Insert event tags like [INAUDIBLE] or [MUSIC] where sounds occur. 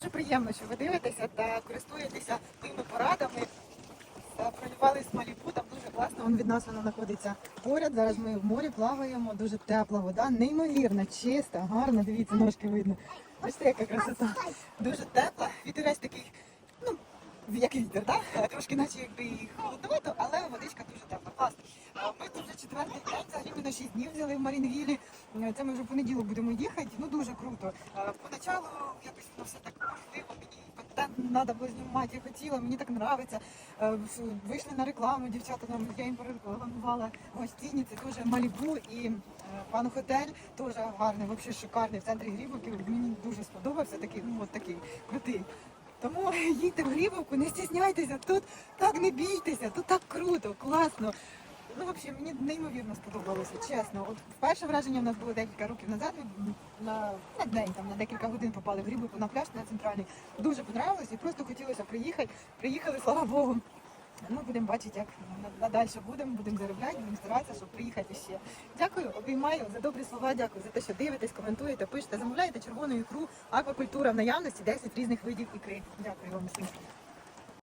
Дуже приємно, що ви дивитеся та користуєтеся тими порадами. Пролювали з Малібу, там дуже класно. Вон від нас вона знаходиться поряд. Зараз ми в морі плаваємо, дуже тепла вода, неймовірно, чиста, гарна. Дивіться, ножки видно. Бачите, яка красота. Дуже тепла. Вітерець такий, ну, як вітер, так? Трошки наче якби і холодновато, але водичка дуже тепла. Класно. Ми тут вже четвертий день, взагалі ми на 6 днів взяли в Марінгілі. Це ми вже в понеділок будемо їхати. Ну дуже круто. Поначалу якось воно все так можливо, мені треба було знімати, я хотіла, мені так подобається. Вийшли на рекламу, дівчата нам я їм порекламувала гостині, це дуже Малібу і е, пан Хотель теж гарний, взагалі шикарний в центрі Грібовки. Мені дуже сподобався такий, ну от такий крутий. Тому [LAUGHS] їдьте в Грібовку, не стісняйтеся, тут так не бійтеся, тут так круто, класно. Ну, взагалі, мені неймовірно сподобалося, чесно. От перше враження в нас було декілька років назад. На, на день, там, на декілька годин попали в Грібовку на пляж на центральний. Дуже понравилось і просто хотілося приїхати. Приїхали, слава Богу. Ну, будемо бачити, як надалі будемо, будемо заробляти, будемо старатися, щоб приїхати ще. Дякую, обіймаю за добрі слова, дякую за те, що дивитесь, коментуєте, пишете, замовляєте червону ікру, аквакультура в наявності, 10 різних видів ікри. Дякую вам всім.